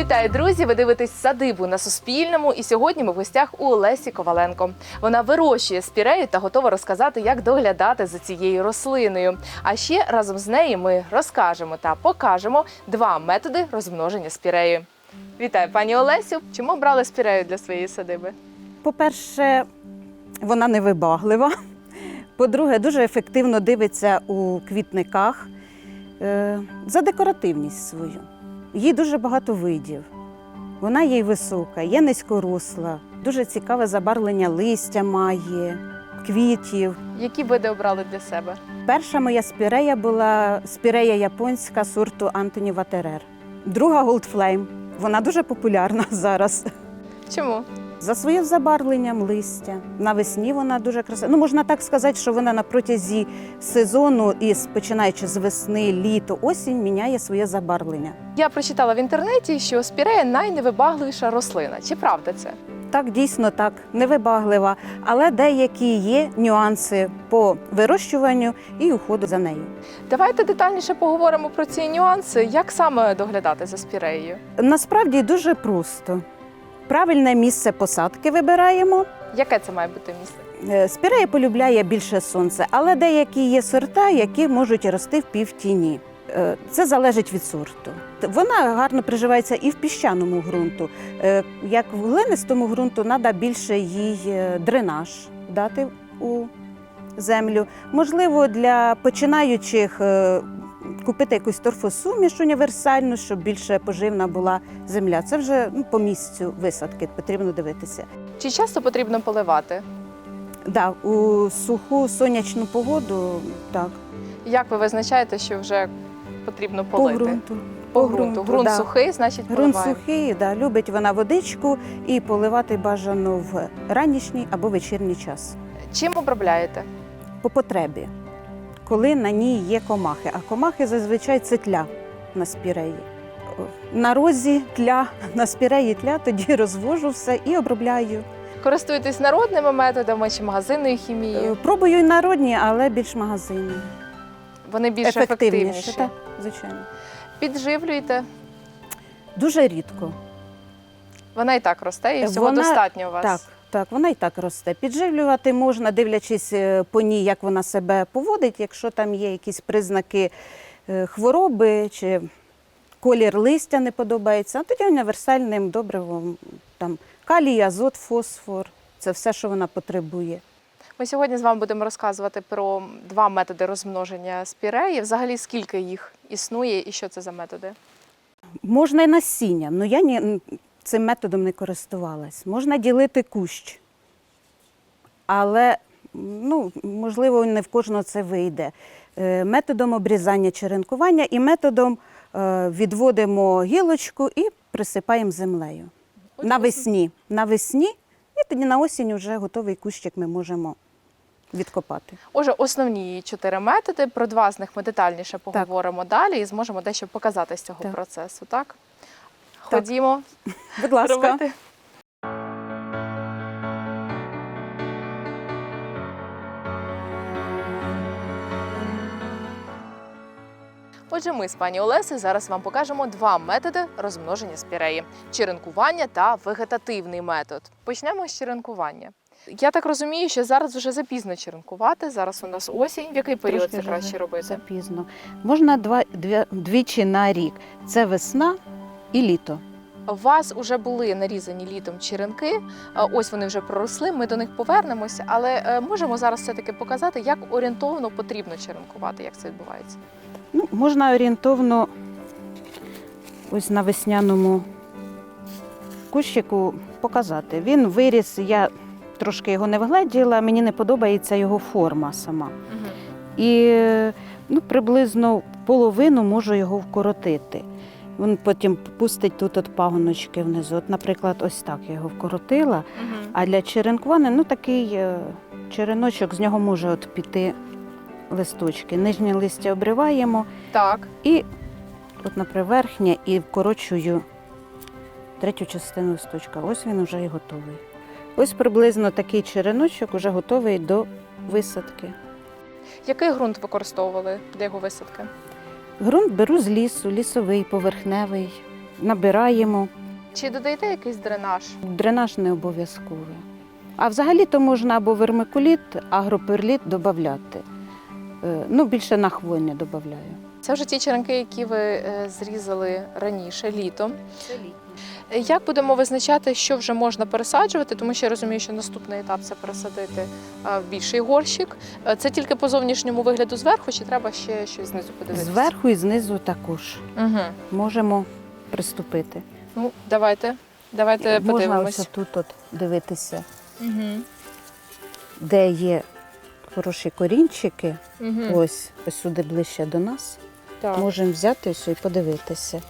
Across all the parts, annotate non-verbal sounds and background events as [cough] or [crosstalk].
Вітаю, друзі! Ви дивитесь садибу на Суспільному. І сьогодні ми в гостях у Олесі Коваленко. Вона вирощує спірею та готова розказати, як доглядати за цією рослиною. А ще разом з нею ми розкажемо та покажемо два методи розмноження спіреї. Вітаю, пані Олесю! Чому обрали спірею для своєї садиби? По-перше, вона невибаглива. По-друге, дуже ефективно дивиться у квітниках е, за декоративність свою. Їй дуже багато видів. Вона є й висока, є низькоросла, дуже цікаве забарвлення листя має, квітів. Які види обрали для себе? Перша моя спірея була спірея японська сорту Антоні Ватерер. Друга Голдфлейм. Вона дуже популярна [laughs] зараз. Чому? За своїм забарвленням листя. Навесні вона дуже красива. Ну, можна так сказати, що вона на протязі сезону, і починаючи з весни, літо, осінь, міняє своє забарвлення. Я прочитала в інтернеті, що спірея найневибагливіша рослина. Чи правда це? Так, дійсно так, невибаглива, але деякі є нюанси по вирощуванню і уходу за нею. Давайте детальніше поговоримо про ці нюанси. Як саме доглядати за спіреєю? Насправді дуже просто. Правильне місце посадки вибираємо. Яке це має бути місце? Е, Спірея полюбляє більше сонце, але деякі є сорта, які можуть рости в півтіні. Е, Це залежить від сорту. Вона гарно приживається і в піщаному ґрунту. Е, Як в глинистому ґрунту, треба більше їй дренаж дати у землю. Можливо, для починаючих купити якусь торфосуміш універсальну, щоб більше поживна була земля. Це вже ну, по місцю висадки потрібно дивитися. Чи часто потрібно поливати? Да, у суху сонячну погоду, так. Як ви визначаєте, що вже потрібно По полити? ґрунту. По ґрунту. Ґрунт да. сухий, значить поливаємо. сухий, да, любить вона водичку і поливати бажано в ранішній або вечірній час. Чим обробляєте? По потребі, коли на ній є комахи. А комахи зазвичай це тля на спіреї. На розі тля, на спіреї тля, тоді розвожу все і обробляю. Користуєтесь народними методами чи магазинною Е, хімією? Пробую й народні, але більш магазинні. Вони більш ефективніші. так, звичайно. Підживлюєте? Дуже рідко. Вона і так росте, і всього Вона- достатньо у вас. Так, так, вона і так росте. Підживлювати можна, дивлячись е, по ній, як вона себе поводить, якщо там є якісь признаки е, хвороби чи колір листя не подобається, а тоді універсальним добривом там калій, азот, фосфор це все, що вона потребує. Ми сьогодні з вами будемо розказувати про два методи розмноження спіреї. Взагалі, скільки їх існує і що це за методи? Можна і насіння, але я ні, цим методом не користувалась. Можна ділити кущ, але ну, можливо, не в кожного це вийде. Е, Методом обрізання черенкування і методом е, відводимо гілочку і присипаємо землею. Навесні. Навесні, і тоді на осінь вже готовий кущик ми можемо відкопати. Отже, основні чотири методи. Про два з них ми детальніше поговоримо далі і зможемо дещо показати з цього Так. процесу. Так? Ходімо Будь ласка. робити. Отже, ми з пані Олесею зараз вам покажемо два методи розмноження спіреї: черенкування та вегетативний метод. Почнемо з черенкування. Я так розумію, що зараз вже запізно черенкувати. Зараз у нас осінь. В який період Трошки це краще робити? Запізно. Можна два, дві, двічі на рік. Це весна і літо. У вас вже були нарізані літом черенки. Ось вони вже проросли. Ми до них повернемося, але е, можемо зараз все таки показати, як орієнтовно потрібно черенкувати, як це відбувається. Ну, можна орієнтовно ось на весняному кущику показати. Він виріс, я трошки його не вгледіла, мені не подобається його форма сама. І ну, приблизно половину можу його вкоротити. Він потім пустить тут от пагоночки внизу. От, наприклад, ось так я його вкоротила. А для черенкування, ну такий е, череночок, з нього може от піти листочки. Нижнє листя обриваємо Так, і от наприклад, верхнє і вкорочую третю частину листочка. Ось він вже і готовий. Ось приблизно такий череночок вже готовий до висадки. який ґрунт використовували для його висадки? Грунт беру з лісу, лісовий, поверхневий. набираємо. Чи додаєте якийсь дренаж? Дренаж не обов'язковий. А взагалі-то можна або вермикуліт, агроперліт додати. Ну, більше на хвойне додаю. Це вже ті черенки, які ви е, зрізали раніше, літом. Е, Як будемо визначати, що вже можна пересаджувати, тому що я розумію, що наступний етап це пересадити е, в більший горщик. Е, Це тільки по зовнішньому вигляду зверху, чи треба ще щось знизу подивитися? Зверху і знизу також Угу. можемо приступити. Ну, давайте, давайте Можна подивимось. ось тут от дивитися, Угу. де є хороші корінчики. Угу. Ось, ось сюди ближче до нас. Так. Можемо взяти ось і подивитися.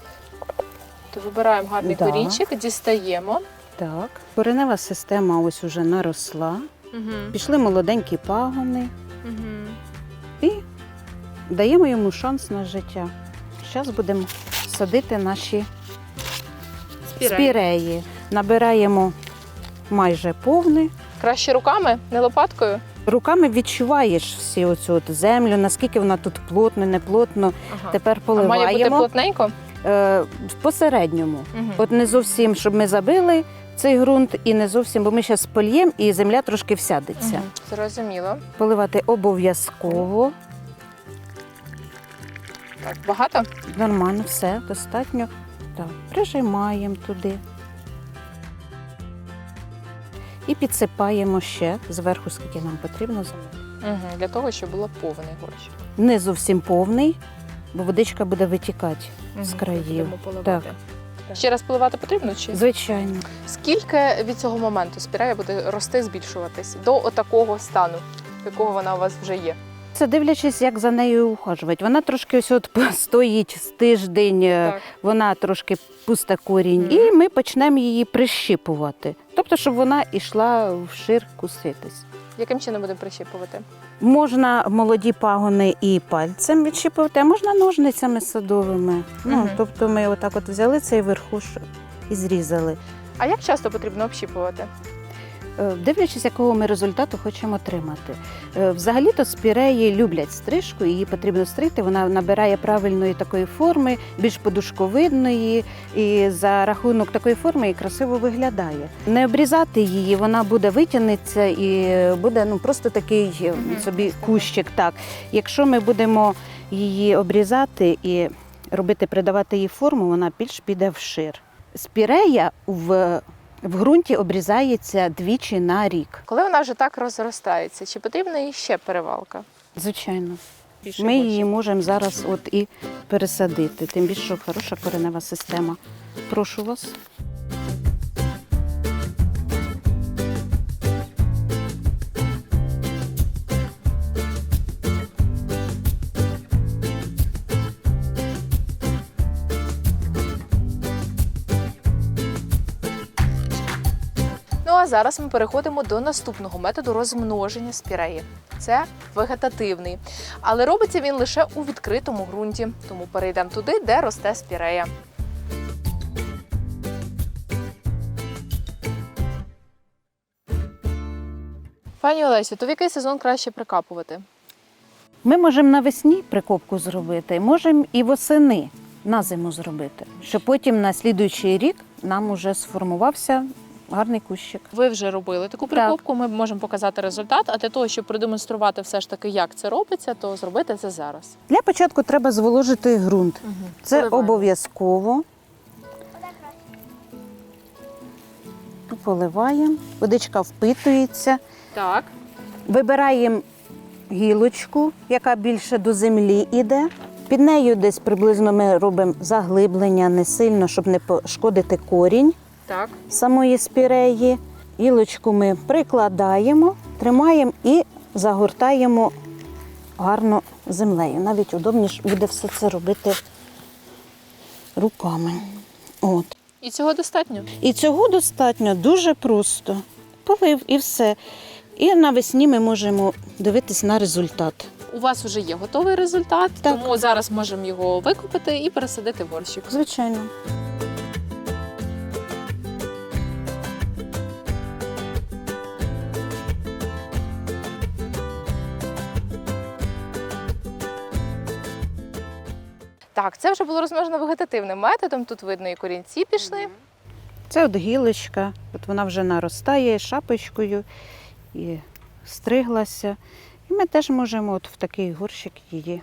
То вибираємо гарний Да. корінчик, дістаємо. Так, коренева система ось уже наросла. Угу. Пішли молоденькі пагони Угу. і даємо йому шанс на життя. Зараз будемо садити наші спіреї. Набираємо майже повний. Краще руками, не лопаткою. Руками відчуваєш всі оцю от землю, наскільки вона тут плотно, не плотно. Ага. Тепер А має бути плотненько? Е, в посередньому. Угу. От не зовсім, щоб ми забили цей ґрунт, і не зовсім, бо ми зараз польємо і земля трошки всядеться. Зрозуміло. Поливати обов'язково. Так, багато? Нормально, все, достатньо. Так, прижимаємо туди. І підсипаємо ще зверху, скільки нам потрібно. Угу. Для того, щоб було повний горщик. Не зовсім повний, бо водичка буде витікати з країв. Будемо поливати. Ще раз поливати потрібно чи Звичайно. скільки від цього моменту спірея буде рости, збільшуватись до отакого стану, якого вона у вас вже є? Це дивлячись, як за нею ухажувати. Вона трошки ось от [laughs] стоїть з тиждень, е, Так. вона трошки пусте корінь, Мгм. і ми почнемо її прищипувати. Тобто, щоб вона йшла вшир куситись. Яким чином будемо прищіпувати? Можна молоді пагони і пальцем відщипувати, а можна ножницями садовими. Ну, тобто ми отак от взяли цей верхуш і зрізали. А як часто потрібно общіпувати? Е, Дивлячись, якого ми результату хочемо отримати. Е, Взагалі-то спіреї люблять стрижку, її потрібно стригти. Вона набирає правильної такої форми, більш подушковидної, і за рахунок такої форми і красиво виглядає. Не обрізати її, вона буде витягнеться і буде ну просто такий е, собі кущик. Так, якщо ми будемо її обрізати і робити, придавати їй форму, вона більш піде вшир. Спірея в в ґрунті обрізається двічі на рік. Коли вона вже так розростається, чи потрібна їй ще перевалка? Звичайно, Більше ми її можемо зараз от і пересадити. Тим більше що хороша коренева система. Прошу вас. Зараз ми переходимо до наступного методу розмноження спіреї. Це вегетативний, але робиться він лише у відкритому ґрунті. Тому перейдемо туди, де росте спірея. Пані Олесю, то в який сезон краще прикапувати? Ми можемо навесні прикопку зробити, можемо і восени на зиму зробити, щоб потім на слідуючий рік нам уже сформувався гарний кущик. Ви вже робили таку Так. прикопку. Ми можемо показати результат. А для того, щоб продемонструвати все ж таки, як це робиться, то зробити це зараз. Для початку треба зволожити ґрунт. Це Поливаємо. обов'язково. Поливаємо, водичка впитується. Так. Вибираємо гілочку, яка більше до землі йде. Під нею десь приблизно ми робимо заглиблення не сильно, щоб не пошкодити корінь Так. самої спіреї. Гілочку ми прикладаємо, тримаємо і загортаємо гарно землею. Навіть удобніше буде все це робити руками. От. І цього достатньо. І цього достатньо дуже просто. Полив і все. І навесні ми можемо дивитись на результат. У вас вже є готовий результат, Так. тому зараз можемо його викупити і пересадити в горщик. Звичайно. Так, це вже було розмножено вегетативним методом. Тут видно і корінці пішли. Це от гілочка, от вона вже наростає шапочкою і стриглася. І ми теж можемо от в такий горщик її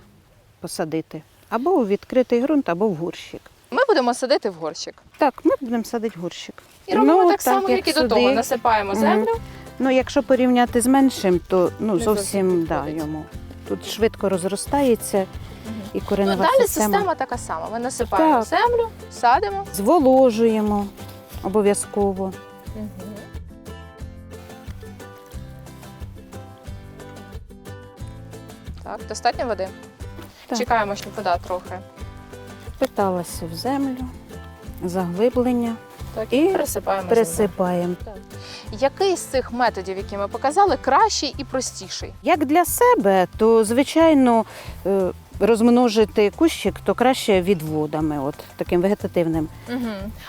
посадити. Або у відкритий ґрунт, або в горщик. Ми будемо садити в горщик. Так, ми будемо садити горщик. І робимо Ну, так само, як і до того. сюди. Насипаємо Мгм. землю. Ну, якщо порівняти з меншим, то ну, Не зовсім зовсім да, підходить. йому. Тут швидко розростається і Ну, далі система. система така сама. Ми насипаємо Так. землю, садимо. Зволожуємо обов'язково. Так, достатньо води. Так. Чекаємо, щоб вода трохи. Питалася в землю, заглиблення Так, І пересипаємо. землю. пересипаємо. Який з цих методів, які ми показали, кращий і простіший? Як для себе, то звичайно е, розмножити кущик, то краще відводами, от таким вегетативним Угу.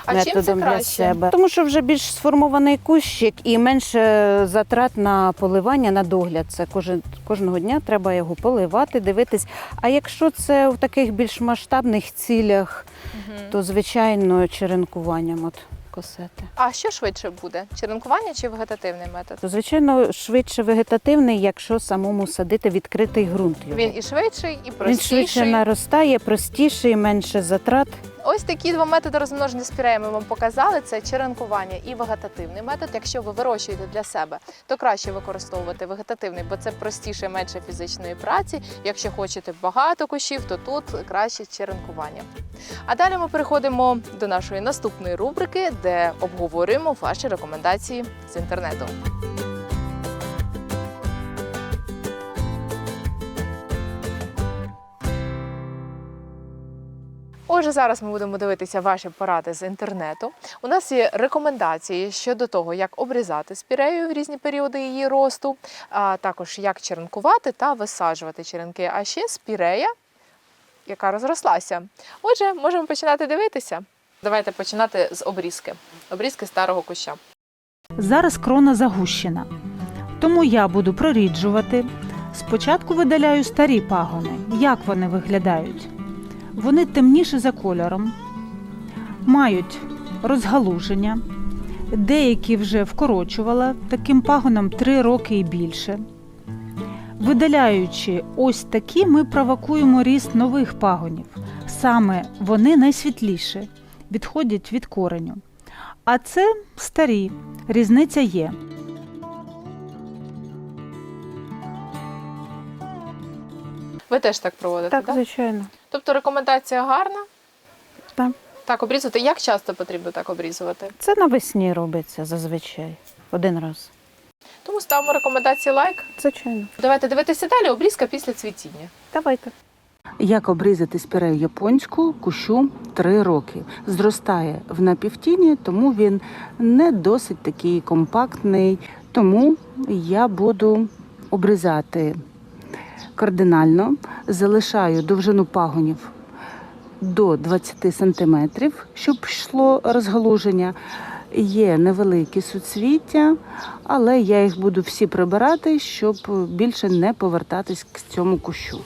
А чим це методом для краще? себе. Тому що вже більш сформований кущик і менше затрат на поливання, на догляд. Це кожен кожного дня треба його поливати, дивитись. А якщо це в таких більш масштабних цілях, Мгм. то звичайно черенкуванням от косети. А що швидше буде? Черенкування чи вегетативний метод? То звичайно швидше вегетативний, якщо самому садити відкритий ґрунт. Його. Він і швидший, і Він швидше наростає, простіший, менше затрат. Ось такі два методи розмноження спіреї ми вам показали. Це черенкування і вегетативний метод. Якщо ви вирощуєте для себе, то краще використовувати вегетативний, бо це простіше, менше фізичної праці. Якщо хочете багато кущів, то тут краще черенкування. А далі ми переходимо до нашої наступної рубрики, де обговорюємо ваші рекомендації з інтернету. Отже, зараз ми будемо дивитися ваші поради з інтернету. У нас є рекомендації щодо того, як обрізати спірею в різні періоди її росту, а також як черенкувати та висаджувати черенки. А ще спірея, яка розрослася. Отже, можемо починати дивитися. Давайте починати з обрізки. Обрізки старого куща. Зараз крона загущена, тому я буду проріджувати. Спочатку видаляю старі пагони. Як вони виглядають? Вони темніші за кольором, мають розгалуження. Деякі вже вкорочувала таким пагоном 3 роки і більше. Видаляючи ось такі, ми провокуємо ріст нових пагонів. Саме вони найсвітліші, відходять від кореню. А це старі, різниця є. Ви теж так проводите, Так, так? звичайно. Тобто рекомендація гарна? Так. Так, обрізувати. Як часто потрібно так обрізувати? Це навесні робиться зазвичай. Один раз. Тому ставимо рекомендації лайк. Звичайно. Давайте дивитися далі. Обрізка після цвітіння. Давайте. Як обрізати спірею японську кущу 3 роки. Зростає в напівтіні, тому він не досить такий компактний. Тому я буду обрізати кардинально, залишаю довжину пагонів до 20 см, щоб йшло розгалуження. Є невеликі суцвіття, але я їх буду всі прибирати, щоб більше не повертатись к цьому кущу.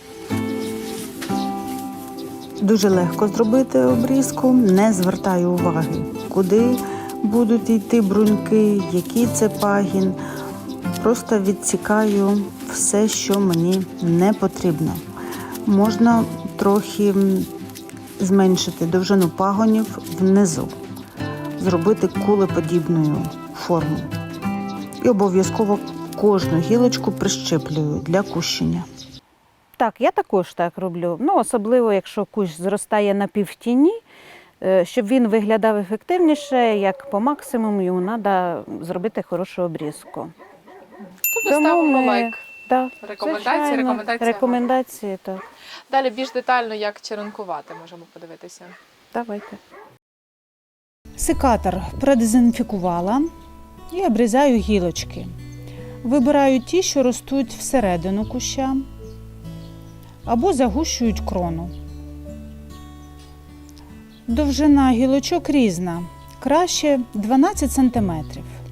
Дуже легко зробити обрізку, не звертаю уваги, куди будуть йти бруньки, який це пагін. Просто відсікаю все, що мені не потрібно. Можна трохи зменшити довжину пагонів внизу, зробити кулеподібною форму. І обов'язково кожну гілочку прищеплюю для кущення. Так, я також так роблю. Ну, особливо, якщо кущ зростає на півтіні, е, щоб він виглядав ефективніше, як по максимуму, йому треба зробити хорошу обрізку. Ставимо ми- лайк. Так, Рекомендації, звичайно, рекомендації. Рекомендації, так. Далі більш детально, як черенкувати, можемо подивитися. Давайте. Секатор продезінфікувала і обрізаю гілочки. Вибираю ті, що ростуть всередину куща або загущують крону. Довжина гілочок різна. Краще 12 см,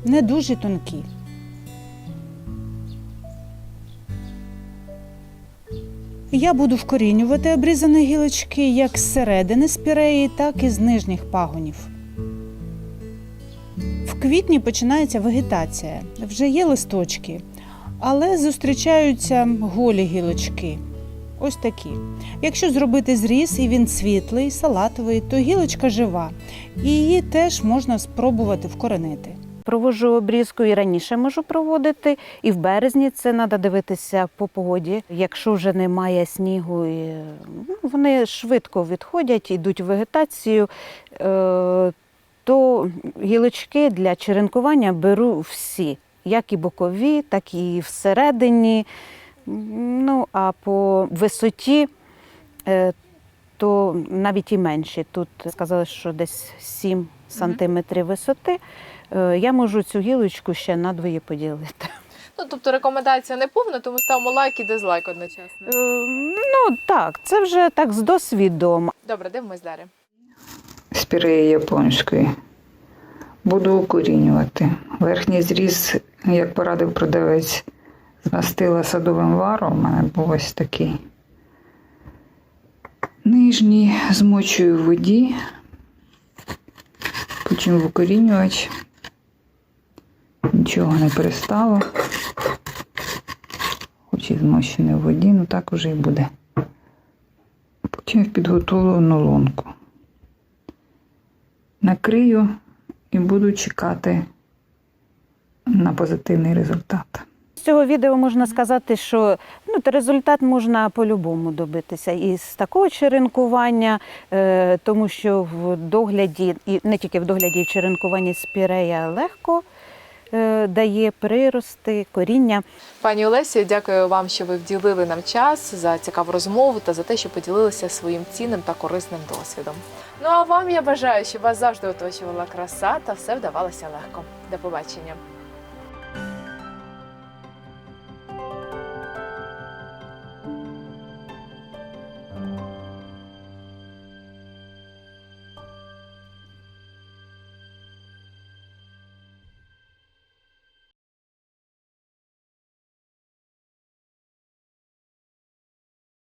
не дуже тонкі. Я буду вкорінювати обрізані гілочки як з середини спіреї, так і з нижніх пагонів. В квітні починається вегетація. Вже є листочки, але зустрічаються голі гілочки. Ось такі. Якщо зробити зріз і він світлий, салатовий, то гілочка жива, і її теж можна спробувати вкоренити. Проводжу обрізку і раніше можу проводити, і в березні це треба дивитися по погоді. Якщо вже немає снігу, і, ну, вони швидко відходять, йдуть в вегетацію, е, то гілочки для черенкування беру всі, як і бокові, так і всередині. Ну, а по висоті, е, то навіть і менші. Тут сказали, що десь 7 сантиметрів висоти. Е, Я можу цю гілочку ще надвоє поділити. Ну тобто рекомендація не повна, тому ставимо лайк і дизлайк одночасно. Е, Ну так, це вже так з досвідом. Добре, дивимось далі. спіреї японської. Буду укорінювати. Верхній зріз, як порадив продавець, змастила садовим варом. У мене був ось такий. Нижній змочую в воді, потім викорінювач. Нічого не перестало. Хоч і змощене в воді, ну так уже і буде. Потім в підготовлену лунку накрию і буду чекати на позитивний результат. З цього відео можна сказати, що ну, результат можна по-любому добитися і з такого черенкування, е, тому що в догляді, і не тільки в догляді, і в черенкуванні спірея легко е, дає прирости, коріння. Пані Олесі, дякую вам, що ви вділили нам час за цікаву розмову та за те, що поділилися своїм цінним та корисним досвідом. Ну а вам я бажаю, щоб вас завжди оточувала краса та все вдавалося легко. До побачення.